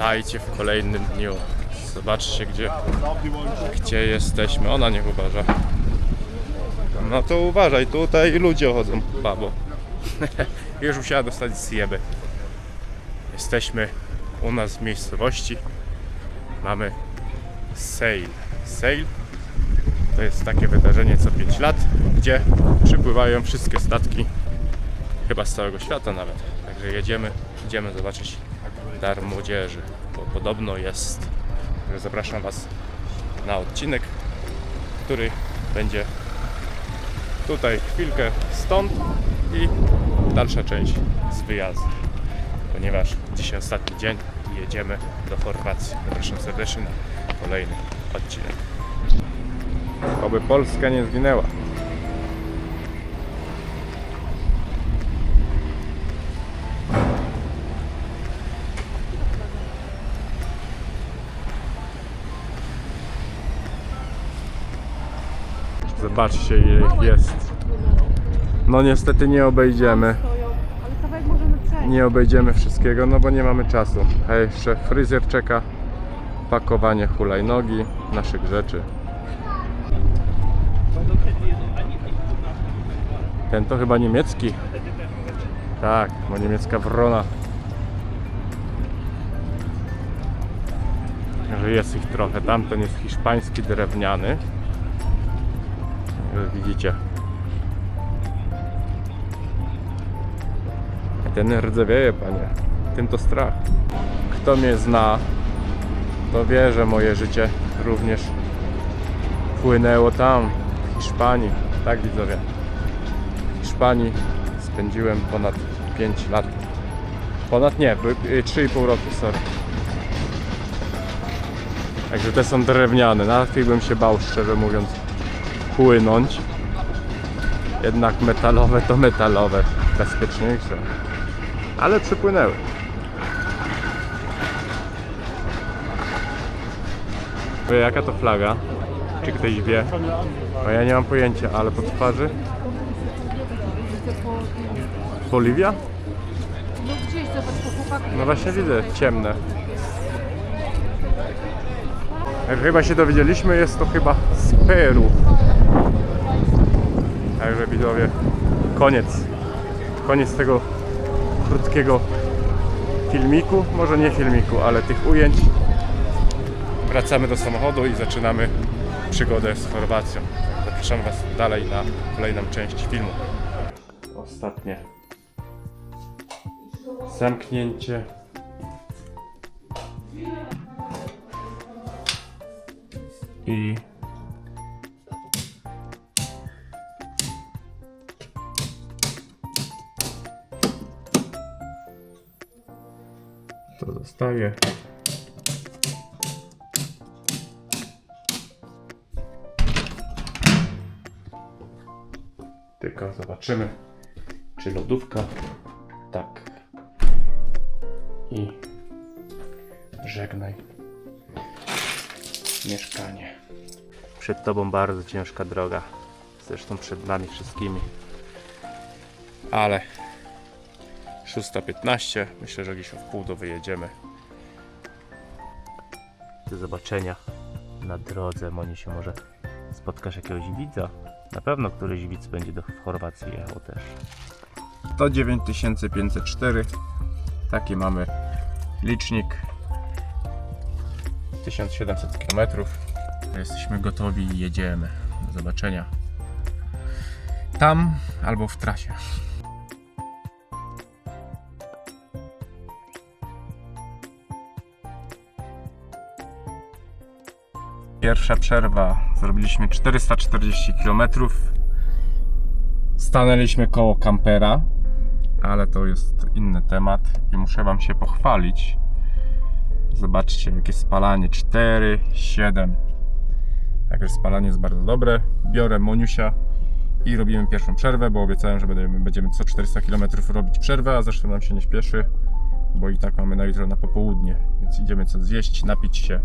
Witajcie w kolejnym dniu. Zobaczcie, gdzie, gdzie jesteśmy. Ona niech uważa. No to uważaj, tutaj ludzie chodzą, babo. Już musiała dostać zjeby. Jesteśmy u nas w miejscowości. Mamy Sail. Sail to jest takie wydarzenie co 5 lat, gdzie przypływają wszystkie statki, chyba z całego świata nawet. Także jedziemy, idziemy zobaczyć Dar Młodzieży, bo podobno jest. Zapraszam Was na odcinek, który będzie tutaj chwilkę stąd i dalsza część z wyjazdu. Ponieważ dzisiaj ostatni dzień i jedziemy do Chorwacji. Zapraszam serdecznie na kolejny odcinek. Oby Polska nie zginęła. Zobaczcie ile ich jest. No niestety nie obejdziemy. Nie obejdziemy wszystkiego, no bo nie mamy czasu. A jeszcze fryzjer czeka. Pakowanie hulajnogi, naszych rzeczy. Ten to chyba niemiecki. Tak, bo niemiecka wrona. Że jest ich trochę. Tamten jest hiszpański drewniany. Jak widzicie. Ten rdzewieje, panie. Tym to strach. Kto mnie zna, to wie, że moje życie również płynęło tam, w Hiszpanii. Tak, widzowie. W Hiszpanii spędziłem ponad 5 lat. Ponad nie, by- y, 3,5 roku, sorry. Także te są drewniane. Na tych bym się bał, szczerze mówiąc, płynąć. Jednak metalowe to metalowe, bezpieczniejsze. Ale przypłynęły. Jaka to flaga? Czy ktoś wie? Bo ja nie mam pojęcia, ale po twarzy. Boliwia? No. No właśnie widzę, ciemne. Jak chyba się dowiedzieliśmy, jest to chyba z Peru. Także widzowie, koniec. Koniec tego krótkiego filmiku, może nie filmiku, ale tych ujęć. Wracamy do samochodu i zaczynamy przygodę z Chorwacją. Zapraszam Was dalej na kolejną część filmu. Ostatnie zamknięcie. I zostaje. Tylko zobaczymy, czy lodówka tak i żegnaj mieszkanie. Przed tobą bardzo ciężka droga, zresztą przed nami wszystkimi. Ale 6.15, myślę, że gdzieś o wpół do wyjedziemy. Do zobaczenia na drodze, Moni się może spotkasz jakiegoś widza. Na pewno któryś widz będzie do Chorwacji jechał też. To 9504. Taki mamy licznik 1700 km. Jesteśmy gotowi i jedziemy. Do zobaczenia tam albo w trasie. Pierwsza przerwa. Zrobiliśmy 440 km. Stanęliśmy koło kampera, ale to jest inny temat i muszę Wam się pochwalić. Zobaczcie, jakie spalanie 4, 7. Także spalanie jest bardzo dobre. Biorę Moniusia i robimy pierwszą przerwę, bo obiecałem, że będziemy, co 400 km robić przerwę, a zresztą nam się nie śpieszy, bo i tak mamy na jutro na popołudnie, więc idziemy co zjeść, napić się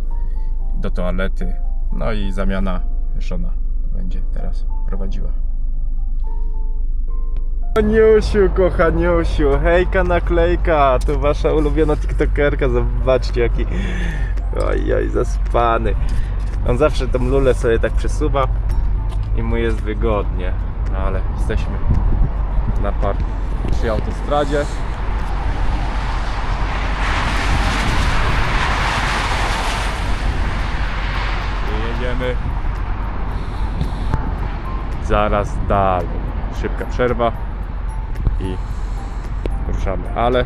do toalety. No i zamiana żona będzie teraz prowadziła. Kochaniusiu, kochaniusiu, hejka naklejka, to wasza ulubiona tiktokerka, zobaczcie jaki, oj, oj, zaspany. On zawsze tą lulę sobie tak przesuwa i mu jest wygodnie, no ale jesteśmy na par przy autostradzie. I jedziemy zaraz dalej. Szybka przerwa i ruszamy, ale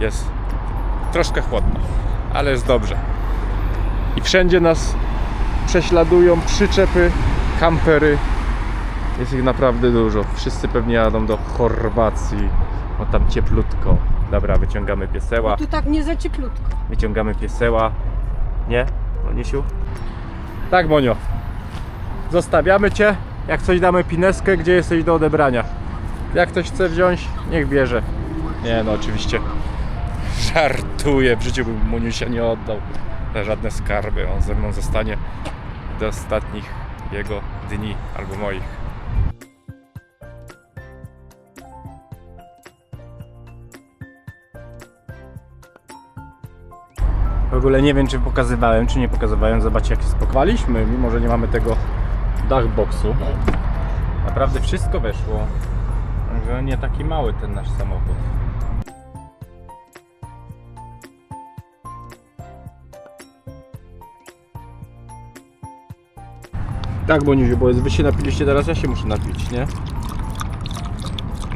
jest troszkę chłodno, ale jest dobrze. I wszędzie nas prześladują przyczepy, kampery. Jest ich naprawdę dużo. Wszyscy pewnie jadą do Chorwacji, bo tam cieplutko. Dobra, wyciągamy pieseła. Tu tak nie za cieplutko. Wyciągamy pieseła. Nie? Monisiu? Tak, Monio. Zostawiamy Cię. Jak coś damy pineskę, gdzie jesteś do odebrania. Jak ktoś chce wziąć, niech bierze. Nie no, oczywiście. Żartuję. W życiu bym Monisia nie oddał żadne skarby. On ze mną zostanie do ostatnich jego dni albo moich. W ogóle nie wiem, czy pokazywałem, czy nie pokazywałem. Zobaczcie, jak się spakowaliśmy, mimo że nie mamy tego dachboxu. Naprawdę wszystko weszło. Także nie taki mały ten nasz samochód. Tak, Boniusiu, bo wy się napiliście, teraz ja się muszę napić, nie?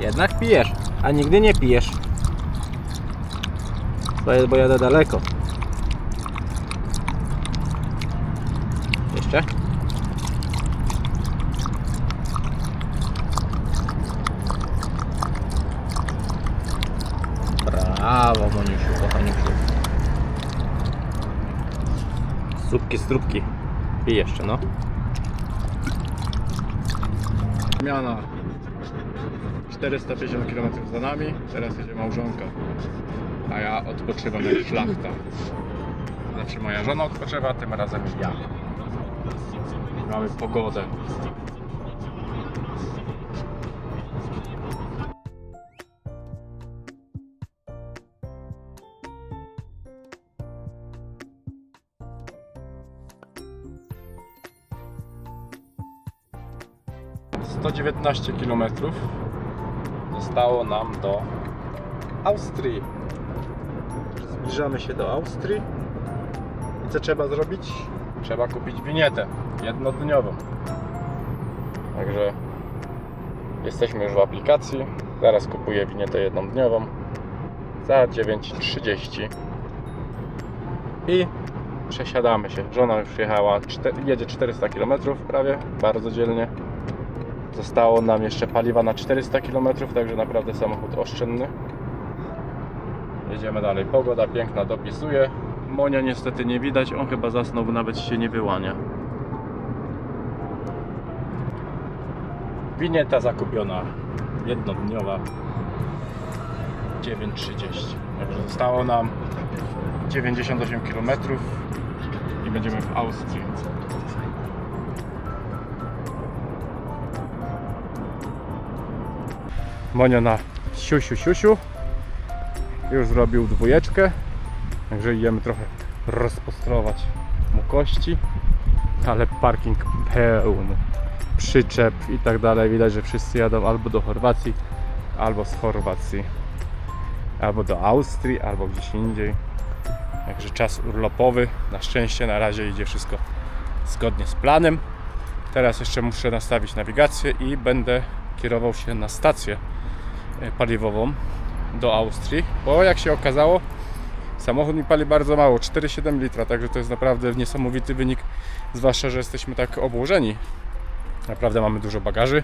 Jednak pijesz, a nigdy nie pijesz. To jest, bo jadę daleko. Jeszcze? Brawo, Moniusiu, kochaniusiu. Słupki, strupki. I jeszcze, no. Zmiana. 450 km za nami, teraz jedzie małżonka. A ja odpoczywam jak szlachta. Zawsze moja żona odpoczywa, tym razem ja. Mamy pogodę. Sto dziewiętnaście kilometrów zostało nam do Austrii. Zbliżamy się do Austrii. I co trzeba zrobić? Trzeba kupić winietę jednodniową. Także jesteśmy już w aplikacji. Zaraz kupuję winietę jednodniową za 9,30 i przesiadamy się. Żona już jechała, jedzie 400 km prawie, bardzo dzielnie. Zostało nam jeszcze paliwa na 400 km, także naprawdę samochód oszczędny. Jedziemy dalej. Pogoda piękna dopisuje. Monia niestety nie widać, on chyba zasnął, bo nawet się nie wyłania. Winieta zakupiona jednodniowa 9,30. Także zostało nam 98 km i będziemy w Austrii. Monia na siusiu siusiu już zrobił dwójeczkę. Także idziemy trochę rozpostrować mu kości. Ale parking pełny przyczep i tak dalej. Widać, że wszyscy jadą albo do Chorwacji albo z Chorwacji. Albo do Austrii albo gdzieś indziej. Także czas urlopowy. Na szczęście na razie idzie wszystko zgodnie z planem. Teraz jeszcze muszę nastawić nawigację i będę kierował się na stację e, paliwową do Austrii, bo jak się okazało, samochód mi pali bardzo mało, 4,7 litra, także to jest naprawdę niesamowity wynik, zwłaszcza, że jesteśmy tak obłożeni. Naprawdę mamy dużo bagaży,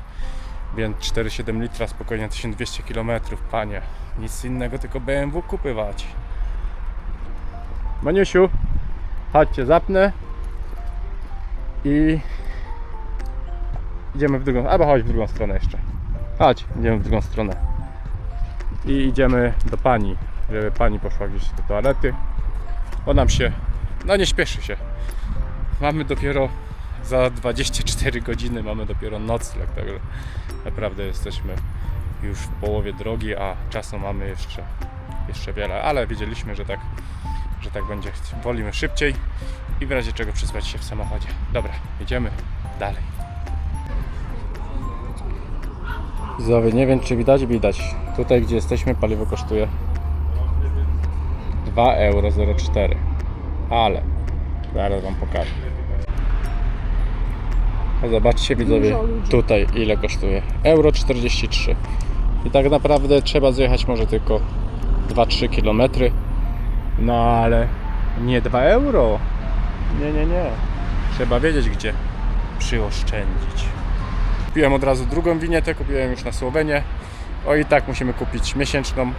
więc 4,7 litra, spokojnie 1200 km, panie. Nic innego, tylko BMW kupywać. Maniusiu, chodźcie, zapnę i idziemy w drugą, albo chodź w drugą stronę jeszcze. Chodź, idziemy w drugą stronę. I idziemy do pani, żeby pani poszła gdzieś do toalety. Bo nam się, no nie śpieszy się. Mamy dopiero za 24 godziny mamy dopiero nocleg, także naprawdę jesteśmy już w połowie drogi, a czasu mamy jeszcze, jeszcze wiele, ale wiedzieliśmy, że tak, że tak będzie. Wolimy szybciej i w razie czego przespać się w samochodzie. Dobra, jedziemy dalej. Widzowie, nie wiem czy widać, widać. Tutaj gdzie jesteśmy paliwo kosztuje 2,04 euro, ale zaraz wam pokażę. A Zobaczcie widzowie, tutaj ile kosztuje. Euro 43. I tak naprawdę trzeba zjechać może tylko 2-3 km. No ale nie 2 euro. Nie, nie, nie. Trzeba wiedzieć gdzie przyoszczędzić. Kupiłem od razu drugą winietę, kupiłem już na Słowenię. O i tak musimy kupić miesięczną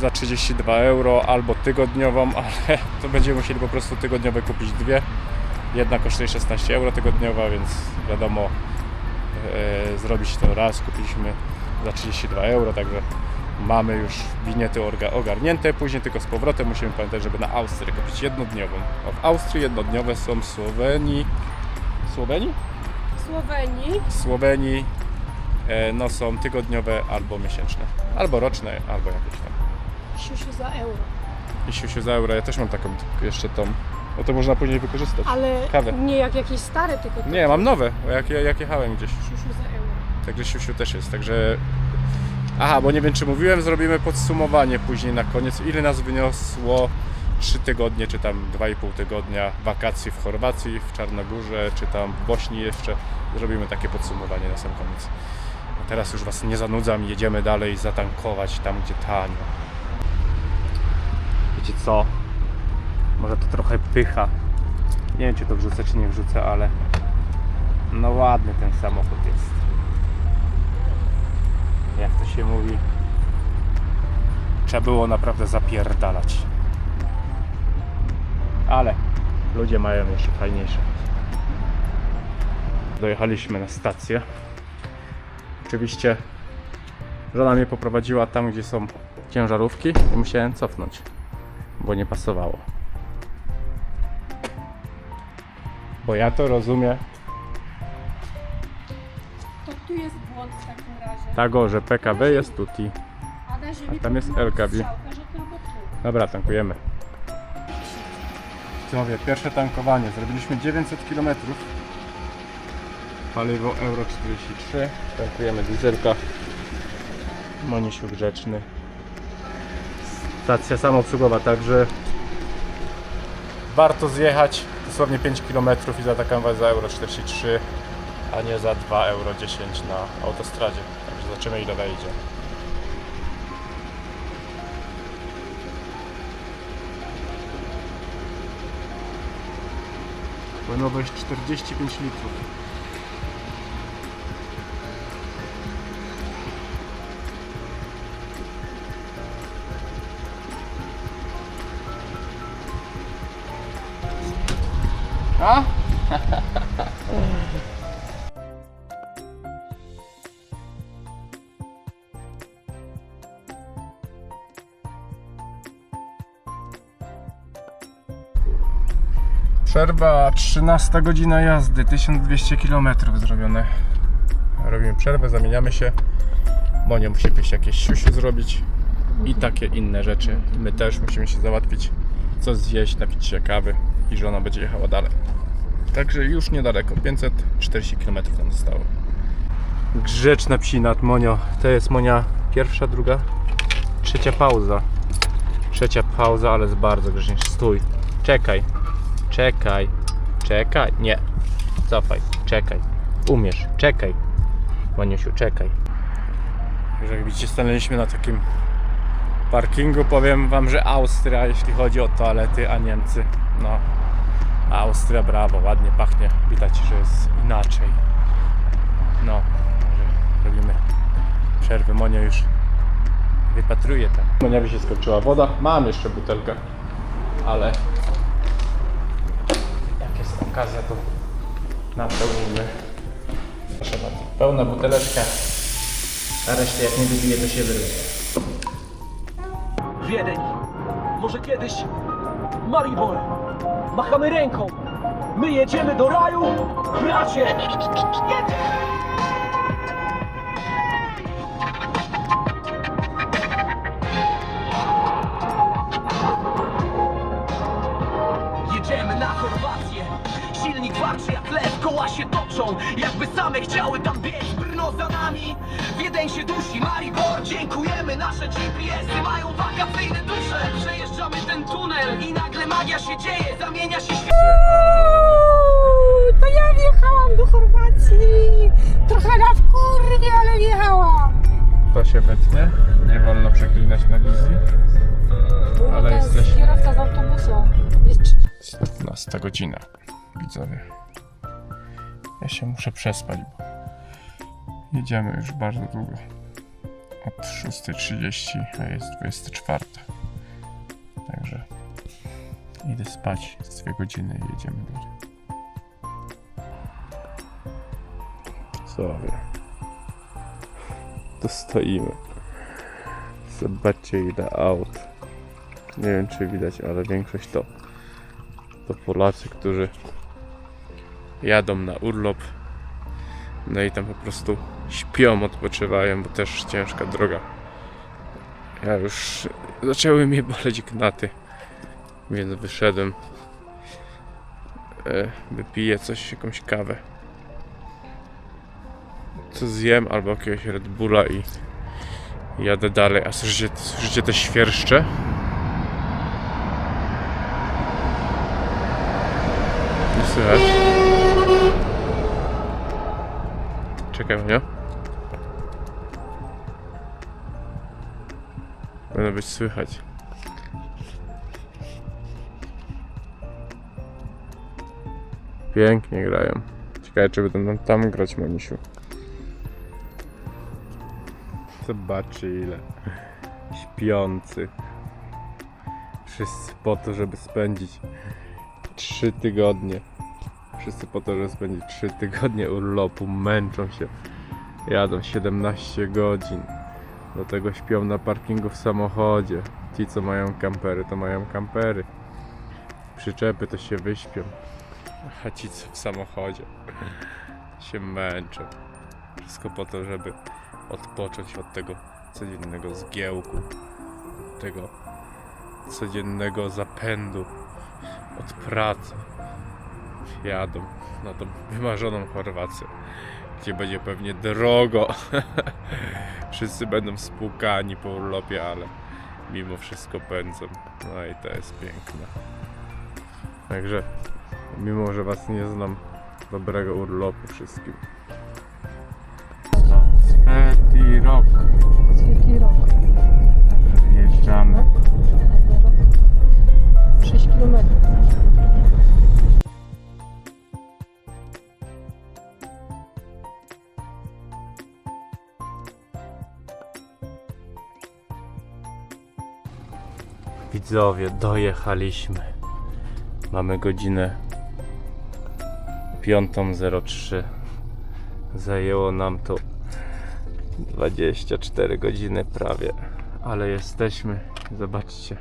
za 32 euro albo tygodniową, ale to będziemy musieli po prostu tygodniowe kupić dwie. Jedna kosztuje 16 euro tygodniowa, więc wiadomo, e, zrobić to raz kupiliśmy za 32 euro, także mamy już winiety ogarnięte. Później tylko z powrotem musimy pamiętać, żeby na Austrię kupić jednodniową. A w Austrii jednodniowe są w Słowenii. Słowenii? Słowenii. W Słowenii e, no, są tygodniowe albo miesięczne, albo roczne, albo jakieś tam. Siusiu za euro. I siusiu za euro, ja też mam taką jeszcze tą, no to można później wykorzystać. Ale Kawę. nie jak jakieś stare, tylko to Nie, mam nowe, bo jak, jak jechałem gdzieś. siusiu za euro. Także siusiu też jest, także... Aha, bo nie wiem czy mówiłem, zrobimy podsumowanie później na koniec, ile nas wyniosło 3 tygodnie, czy tam 2,5 tygodnia wakacji w Chorwacji, w Czarnogórze, czy tam w Bośni jeszcze. Zrobimy takie podsumowanie na sam koniec. A teraz już Was nie zanudzam, jedziemy dalej zatankować tam, gdzie tanio. Wiecie co? Może to trochę pycha. Nie wiem, czy to wrzucę, czy nie wrzucę, ale no ładny ten samochód jest. Jak to się mówi? Trzeba było naprawdę zapierdalać. Ale ludzie mają jeszcze fajniejsze. Dojechaliśmy na stację. Oczywiście żona mnie poprowadziła tam, gdzie są ciężarówki i musiałem cofnąć, bo nie pasowało. Bo ja to rozumiem To tu jest błąd w takim razie. tego, że PKB jest tuti. A tam jest że tylko tu. Dobra, tankujemy. Mówię, pierwsze tankowanie. Zrobiliśmy 900 km. Paliwo Euro 43. Tankujemy dieselka. Monisiu grzeczny. Stacja samoobsługowa, także warto zjechać dosłownie 5 km i zatankować za Euro 43, a nie za 2 euro 10 na autostradzie. Także zobaczymy ile wejdzie. Płynowość 45 litrów. A? Przerwa 13 godzina jazdy, 1200 km zrobione. Robimy przerwę, zamieniamy się. Monia musi wyjść jakieś siusiu zrobić i takie inne rzeczy. My też musimy się załatwić, co zjeść, napić się kawy i żona będzie jechała dalej. Także już niedaleko, 540 km nam zostało. Grzeczna psina, Monio. To jest Monia pierwsza, druga, trzecia pauza. Trzecia pauza, ale jest bardzo grzecznie. Stój, czekaj. Czekaj, czekaj, nie, cofaj, czekaj, umiesz, czekaj, Maniusiu, czekaj. Już jak widzicie, stanęliśmy na takim parkingu, powiem wam, że Austria, jeśli chodzi o toalety, a Niemcy, no, Austria, brawo, ładnie pachnie, widać, że jest inaczej. No, może robimy przerwę, Monia już wypatruje tam. Monia by się skończyła. Woda, mam jeszcze butelkę, ale jest okazja, to napełnimy. Proszę bardzo. Pełna buteleczka. A resztę jak nie wybije, to się wyrwie. Wiedeń. Może kiedyś Maribor. Machamy ręką. My jedziemy do raju, bracie! Same chciały tam biec Brno za nami, Wiedeń się dusi Maribor, dziękujemy Nasze GPS-y mają wakacyjne dusze Przejeżdżamy ten tunel i nagle magia się dzieje Zamienia się świat To ja wjechałam do Chorwacji. Trochę na wkurwie, ale wjechałam. To się wytnie. Nie wolno przeklinać na wizji. Ale jesteś- kierowca z autobusu. Jest 15 godzina, widzowie. Ja się muszę przespać, bo jedziemy już bardzo długo. Od 6.30, a jest 24. Także idę spać z 2 godziny i jedziemy dalej. Widzowie. Tu stoimy. Zobaczcie ile aut. Nie wiem czy widać, ale większość to to Polacy, którzy jadą na urlop. No i tam po prostu śpią, odpoczywają, bo też ciężka droga. Ja już zaczęły mnie boleć gnaty, więc wyszedłem. E, wypiję coś, jakąś kawę. Co zjem, albo jakiegoś Red Bulla i jadę dalej. A słyszycie, słyszycie te świerszcze? Nie słychać. Czekaj, nie? Powinno być słychać. Pięknie grają. Ciekawe, czy będą tam grać, Monisiu. Zobaczcie ile śpiących. Wszyscy po to, żeby spędzić 3 tygodnie. Wszyscy po to, żeby spędzić 3 tygodnie urlopu, męczą się. Jadą 17 godzin. Do tego śpią na parkingu w samochodzie. Ci, co mają kampery, to mają kampery. Przyczepy to się wyśpią. A ci, co w samochodzie, się męczą. Wszystko po to, żeby odpocząć od tego codziennego zgiełku, tego codziennego zapędu, od pracy. Jadą na tą wymarzoną Chorwację, gdzie będzie pewnie drogo. Wszyscy będą spłukani po urlopie, ale mimo wszystko pędzą. No i to jest piękne. Także, mimo że Was nie znam, dobrego urlopu wszystkim. Sveti rok. Wielki rok. Wjeżdżamy. 6 km. Widzowie, dojechaliśmy. Mamy godzinę 5.03. Zajęło nam to 24 godziny prawie, ale jesteśmy. Zobaczcie,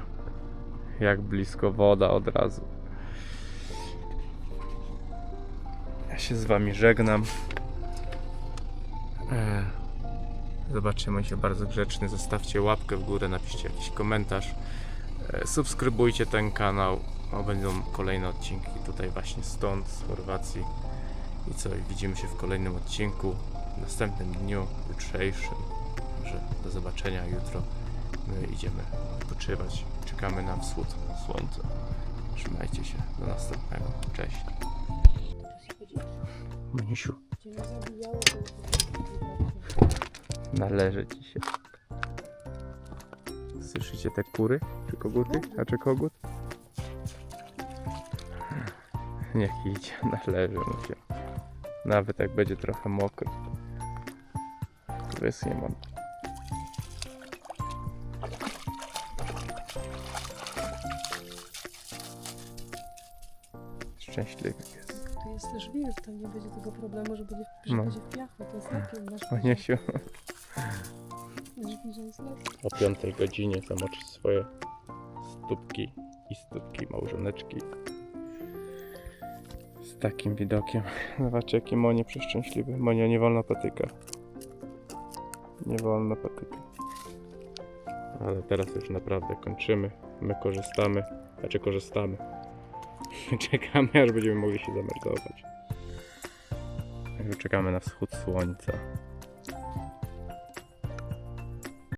jak blisko woda od razu. Ja się z Wami żegnam. E, Zobaczcie, mój się bardzo grzeczny. Zostawcie łapkę w górę, napiszcie jakiś komentarz. E, Subskrybujcie ten kanał. O, będą kolejne odcinki tutaj właśnie stąd, z Chorwacji. I co, widzimy się w kolejnym odcinku, w następnym dniu, jutrzejszym. Także do zobaczenia jutro. My idziemy odpoczywać. Czekamy na wschód słońca. Trzymajcie się. Do następnego. Cześć. Misiu, należy ci się. Słyszycie te kury? Czy koguty? A czy kogut? Niech idzie, należy mu się. Nawet jak będzie trochę mokry. Wyschnie mam. Szczęśliwy jest. To jest też wilk, to nie będzie tego problemu, że będzie, że No. będzie w piachu. To jest takie nasz że jest. O 5 godzinie zamoczyć swoje stópki i stópki małżoneczki Z takim widokiem. Zobaczcie jaki Monie przeszczęśliwy. Monia nie wolno patyka. Nie wolno patyka. Ale teraz już naprawdę kończymy. My korzystamy. Znaczy korzystamy. Czekamy aż będziemy mogli się zameldować. Czekamy na wschód słońca.